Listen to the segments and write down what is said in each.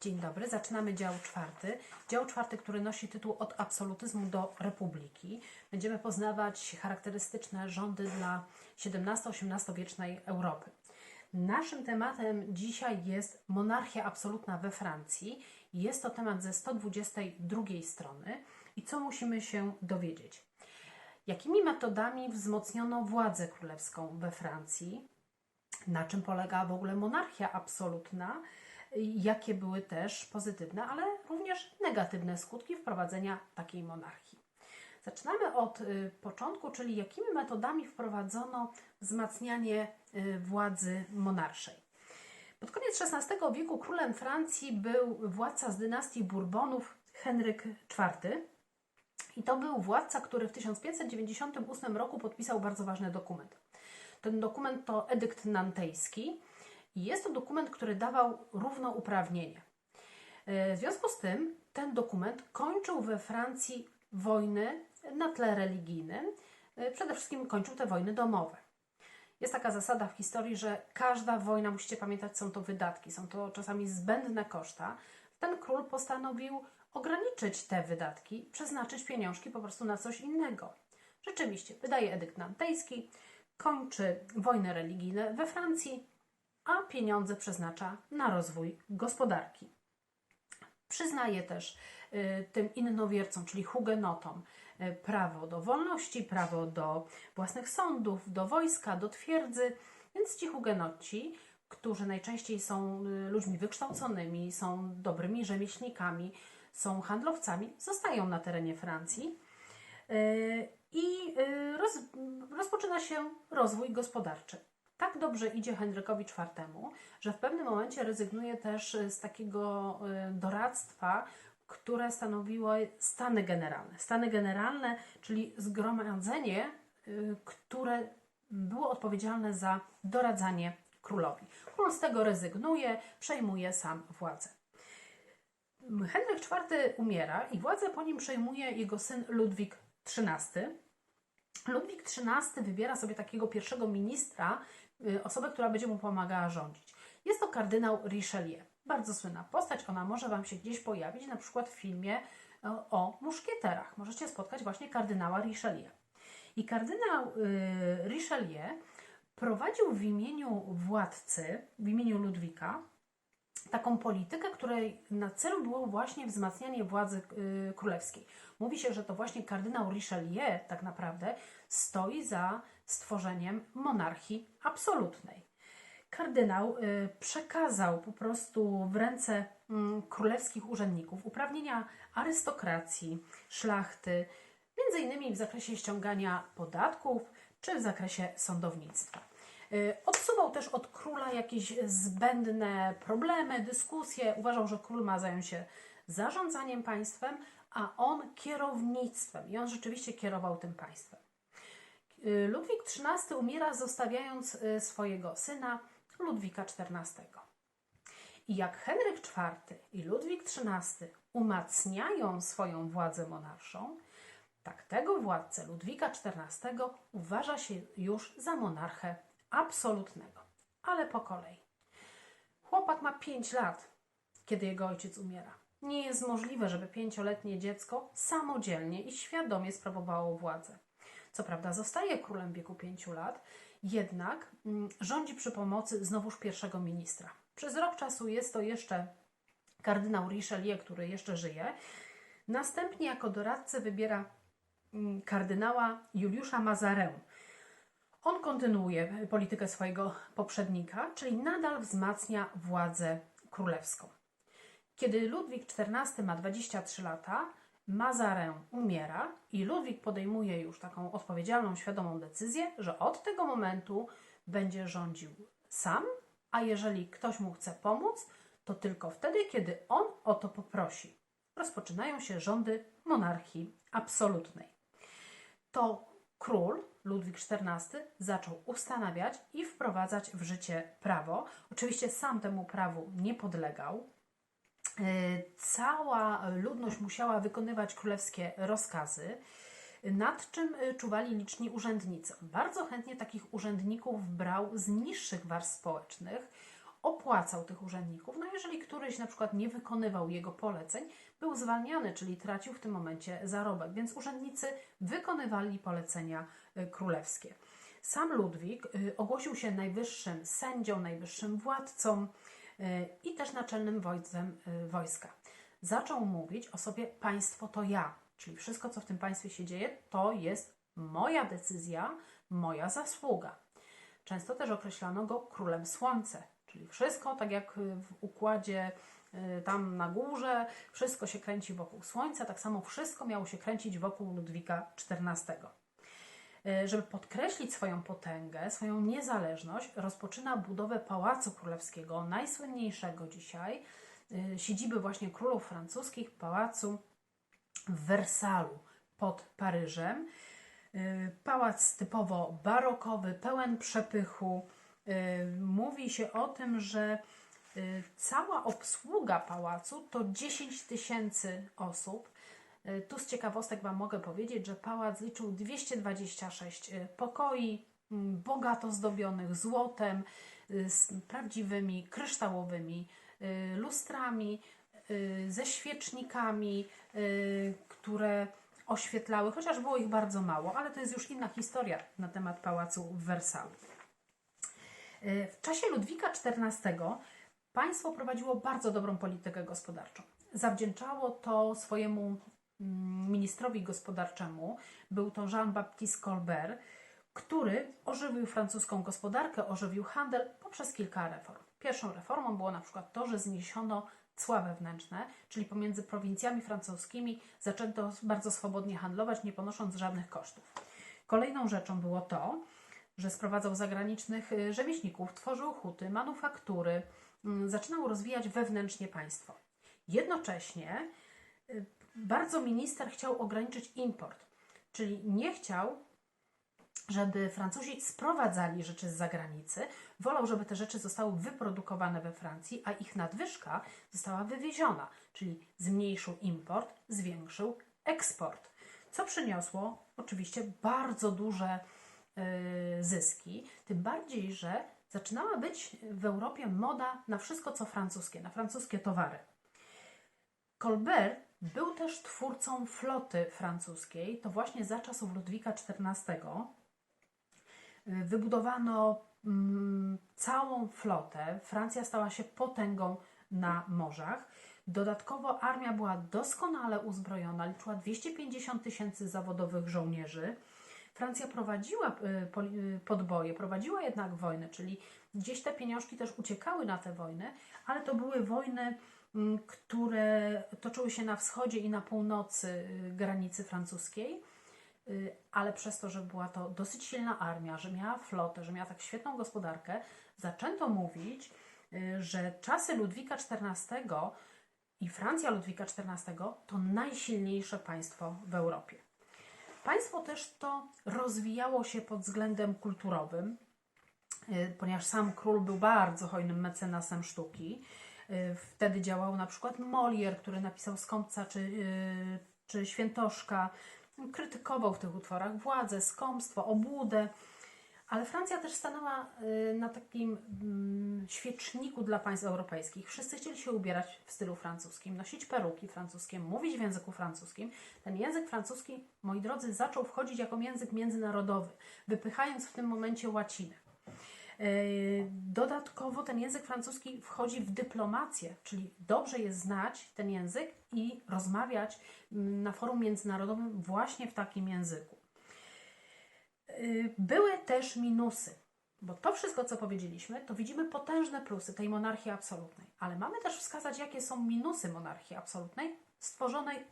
Dzień dobry, zaczynamy dział czwarty. Dział czwarty, który nosi tytuł Od absolutyzmu do republiki. Będziemy poznawać charakterystyczne rządy dla XVII-XVIII wiecznej Europy. Naszym tematem dzisiaj jest monarchia absolutna we Francji. Jest to temat ze 122 strony. I co musimy się dowiedzieć? Jakimi metodami wzmocniono władzę królewską we Francji? Na czym polega w ogóle monarchia absolutna? Jakie były też pozytywne, ale również negatywne skutki wprowadzenia takiej monarchii? Zaczynamy od y, początku, czyli jakimi metodami wprowadzono wzmacnianie y, władzy monarszej. Pod koniec XVI wieku królem Francji był władca z dynastii Bourbonów Henryk IV. I to był władca, który w 1598 roku podpisał bardzo ważny dokument. Ten dokument to edykt nantejski i jest to dokument, który dawał równouprawnienie. E, W związku z tym ten dokument kończył we Francji wojny na tle religijnym. E, Przede wszystkim kończył te wojny domowe. Jest taka zasada w historii, że każda wojna, musicie pamiętać, są to wydatki, są to czasami zbędne koszta. Ten król postanowił ograniczyć te wydatki, przeznaczyć pieniążki po prostu na coś innego. Rzeczywiście, wydaje edykt nantejski, kończy wojny religijne we Francji, a pieniądze przeznacza na rozwój gospodarki. Przyznaje też y, tym innowiercom, czyli hugenotom, y, prawo do wolności, prawo do własnych sądów, do wojska, do twierdzy. Więc ci hugenoci, którzy najczęściej są y, ludźmi wykształconymi, są dobrymi rzemieślnikami, są handlowcami, zostają na terenie Francji. I roz, rozpoczyna się rozwój gospodarczy. Tak dobrze idzie Henrykowi IV, że w pewnym momencie rezygnuje też z takiego y, doradztwa, które stanowiły stany generalne. Stany generalne, czyli zgromadzenie, y, które było odpowiedzialne za doradzanie królowi. Król z tego rezygnuje, przejmuje sam władzę. Henryk IV umiera i władzę po nim przejmuje jego syn Ludwik XIII. Ludwik XIII wybiera sobie takiego pierwszego ministra, osobę, która będzie mu pomagała rządzić. Jest to kardynał Richelieu. Bardzo słynna postać, ona może Wam się gdzieś pojawić, na przykład w filmie o, o muszkieterach. Możecie spotkać właśnie kardynała Richelieu. I kardynał y, Richelieu prowadził w imieniu władcy, w imieniu Ludwika, taką politykę, której na celu było właśnie wzmacnianie władzy y, królewskiej. Mówi się, że to właśnie kardynał Richelieu tak naprawdę stoi za stworzeniem monarchii absolutnej. Kardynał y, przekazał po prostu w ręce mm, królewskich urzędników uprawnienia arystokracji, szlachty, innymi w zakresie ściągania podatków czy w zakresie sądownictwa. Y, Odsuwał też od króla jakieś zbędne problemy, dyskusje. Uważał, że król ma zająć się zarządzaniem państwem, a on kierownictwem. I on rzeczywiście kierował tym państwem. Y, Ludwik XIII umiera, zostawiając y, swojego syna Ludwika XIV. I jak Henryk IV i Ludwik XIII umacniają swoją władzę monarszą, tak tego władcę Ludwika XIV uważa się już za monarchę absolutnego. Ale po kolei. Chłopak ma 5 lat, kiedy jego ojciec umiera. Nie jest możliwe, żeby pięcioletnie dziecko samodzielnie i świadomie sprawowało władzę. Co prawda zostaje królem w wieku 5 lat, jednak mm, rządzi przy pomocy znowuż pierwszego ministra. Przez rok czasu jest to jeszcze kardynał Richelieu, który jeszcze żyje. Następnie jako doradcę wybiera mm, kardynała Juliusza Mazarę. On kontynuuje politykę swojego poprzednika, czyli nadal wzmacnia władzę królewską. Kiedy Ludwik XIV ma 23 lata, Mazarę umiera i Ludwik podejmuje już taką odpowiedzialną, świadomą decyzję, że od tego momentu będzie rządził sam, a jeżeli ktoś mu chce pomóc, to tylko wtedy, kiedy on o to poprosi. Rozpoczynają się rządy monarchii absolutnej. To król Ludwik XIV zaczął ustanawiać i wprowadzać w życie prawo. Oczywiście sam temu prawu nie podlegał. E, Cała ludność musiała wykonywać królewskie rozkazy, nad czym e, czuwali liczni urzędnicy. Bardzo chętnie takich urzędników brał z niższych warstw społecznych. opłacał tych urzędników. No jeżeli któryś na przykład nie wykonywał jego poleceń, był zwalniany, czyli tracił w tym momencie zarobek, więc urzędnicy wykonywali polecenia y, królewskie. Sam Ludwik y, ogłosił się najwyższym sędzią, najwyższym władcą i też naczelnym wojskiem wojska. Zaczął mówić o sobie państwo to ja, czyli wszystko co w tym państwie się dzieje to jest moja decyzja, moja zasługa. Często też określano go królem słońce, czyli wszystko tak jak w układzie tam na górze, wszystko się kręci wokół słońca, tak samo wszystko miało się kręcić wokół Ludwika XIV. Y, żeby podkreślić swoją potęgę, swoją niezależność, rozpoczyna budowę Pałacu Królewskiego, najsłynniejszego dzisiaj, y, siedziby właśnie królów francuskich, pałacu w Wersalu pod Paryżem. Pałac typowo barokowy, pełen przepychu. Mówi się o tym, że cała obsługa pałacu to 10 tysięcy osób. Tu z ciekawostek Wam mogę powiedzieć, że pałac liczył 226 pokoi, bogato zdobionych złotem, z prawdziwymi kryształowymi lustrami, ze świecznikami, które oświetlały, chociaż było ich bardzo mało, ale to jest już inna historia na temat pałacu w Wersalu. W czasie Ludwika XIV państwo prowadziło bardzo dobrą politykę gospodarczą. Zawdzięczało to swojemu ministrowi gospodarczemu, był to Jean-Baptiste Colbert, który ożywił francuską gospodarkę, ożywił handel poprzez kilka reform. Pierwszą reformą było na przykład to, że zniesiono cła wewnętrzne, czyli pomiędzy prowincjami francuskimi zaczęto bardzo swobodnie handlować, nie ponosząc żadnych kosztów. Kolejną rzeczą było to, że sprowadzał zagranicznych y, rzemieślników, tworzył huty, manufaktury, mm, zaczynał rozwijać wewnętrznie państwo. Jednocześnie bardzo minister chciał ograniczyć import, czyli nie chciał żeby Francuzi sprowadzali rzeczy z zagranicy, wolał, żeby te rzeczy zostały wyprodukowane we Francji, a ich nadwyżka została wywieziona, czyli zmniejszył import, zwiększył eksport, co przyniosło oczywiście bardzo duże yy, zyski, tym bardziej, że zaczynała być w Europie moda na wszystko, co francuskie, na francuskie towary. Colbert był też twórcą floty francuskiej, to właśnie za czasów Ludwika XIV Wybudowano mm, całą flotę. Francja stała się potęgą na morzach. Dodatkowo armia była doskonale uzbrojona, liczyła 250 tysięcy zawodowych żołnierzy. Francja prowadziła y, y, podboje, prowadziła jednak wojny, czyli gdzieś te pieniążki też uciekały na te wojny, ale to były wojny, które toczyły się na wschodzie i na północy y, granicy francuskiej Y, ale przez to, że była to dosyć silna armia, że miała flotę, że miała tak świetną gospodarkę, zaczęto mówić, y, że czasy Ludwika XIV i Francja Ludwika XIV to najsilniejsze państwo w Europie. Państwo też to rozwijało się pod względem kulturowym, ponieważ sam król był bardzo hojnym mecenasem sztuki. Wtedy działał na przykład Molière, który napisał Skąpca czy, czy Świętoszka krytykował w tych utworach władzę, skąpstwo, obłudę, ale Francja też stanęła y, na takim mm, świeczniku dla państw europejskich. Wszyscy chcieli się ubierać w stylu francuskim, nosić peruki francuskie, mówić w języku francuskim. Ten język francuski, moi drodzy, zaczął wchodzić jako język międzynarodowy, wypychając w tym momencie łacinę. Y, dodatkowo ten język francuski wchodzi w dyplomację, czyli dobrze jest znać ten język i rozmawiać mm, na forum międzynarodowym właśnie w takim języku. Y, były też minusy, bo to wszystko, co powiedzieliśmy, to widzimy potężne plusy tej monarchii absolutnej, ale mamy też wskazać, jakie są minusy monarchii absolutnej stworzonej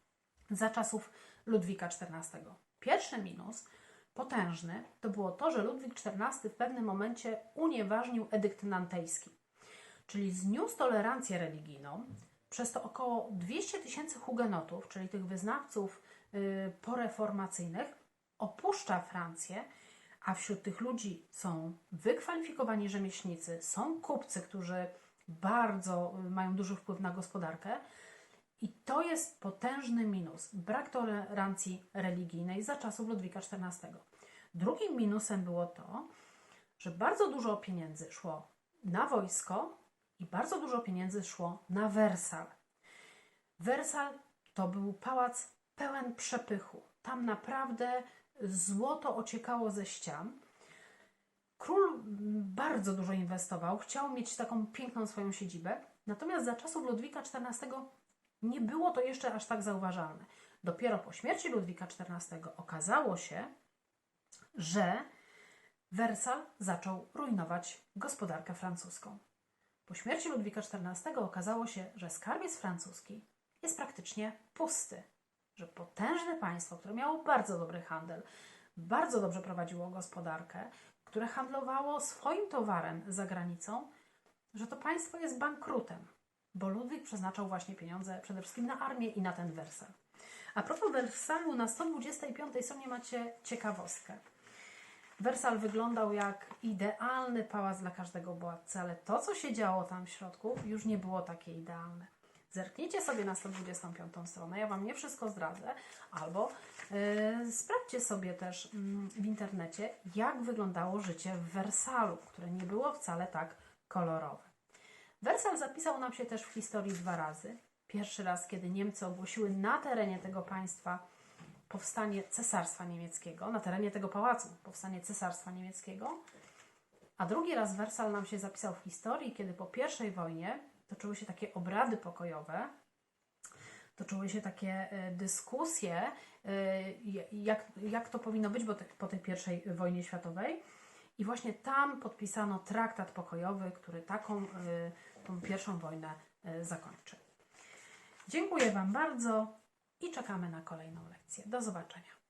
za czasów Ludwika XIV. Pierwszy minus potężny to było to, że Ludwik XIV w pewnym momencie unieważnił edykt nantejski, czyli zniósł tolerancję religijną, przez to około 200 tysięcy hugenotów, czyli tych wyznawców y, poreformacyjnych, opuszcza Francję, a wśród tych ludzi są wykwalifikowani rzemieślnicy, są kupcy, którzy bardzo y, mają duży wpływ na gospodarkę. I to jest potężny minus brak tolerancji religijnej za czasów Ludwika XIV. Drugim minusem było to, że bardzo dużo pieniędzy szło na wojsko i bardzo dużo pieniędzy szło na Wersal. Wersal to był pałac pełen przepychu. Tam naprawdę złoto ociekało ze ścian. Król bardzo dużo inwestował, chciał mieć taką piękną swoją siedzibę, natomiast za czasów Ludwika XIV nie było to jeszcze aż tak zauważalne. Dopiero po śmierci Ludwika XIV okazało się, że Wersal zaczął rujnować gospodarkę francuską. Po śmierci Ludwika XIV okazało się, że skarbiec francuski jest praktycznie pusty, że potężne państwo, które miało bardzo dobry handel, bardzo dobrze prowadziło gospodarkę, które handlowało swoim towarem za granicą, że to państwo jest bankrutem, bo Ludwik przeznaczał właśnie pieniądze przede wszystkim na armię i na ten Wersal. A propos Wersalu, na 125 stronie macie ciekawostkę. Wersal wyglądał jak idealny pałac dla każdego władcy, ale to, co się działo tam w środku, już nie było takie idealne. Zerknijcie sobie na 125 stronę, ja Wam nie wszystko zdradzę, albo yy, sprawdźcie sobie też mm, w internecie, jak wyglądało życie w Wersalu, które nie było wcale tak kolorowe. Wersal zapisał nam się też w historii dwa razy. Pierwszy raz, kiedy Niemcy ogłosiły na terenie tego państwa powstanie Cesarstwa Niemieckiego, na terenie tego pałacu powstanie Cesarstwa Niemieckiego, a drugi raz Wersal nam się zapisał w historii, kiedy po I wojnie toczyły się takie obrady pokojowe, toczyły się takie e, dyskusje, e, jak, jak to powinno być po, te, po tej I wojnie światowej. I właśnie tam podpisano traktat pokojowy, który taką e, tą pierwszą wojnę e, zakończy. Dziękuję Wam bardzo i czekamy na kolejną lekcję. Do zobaczenia.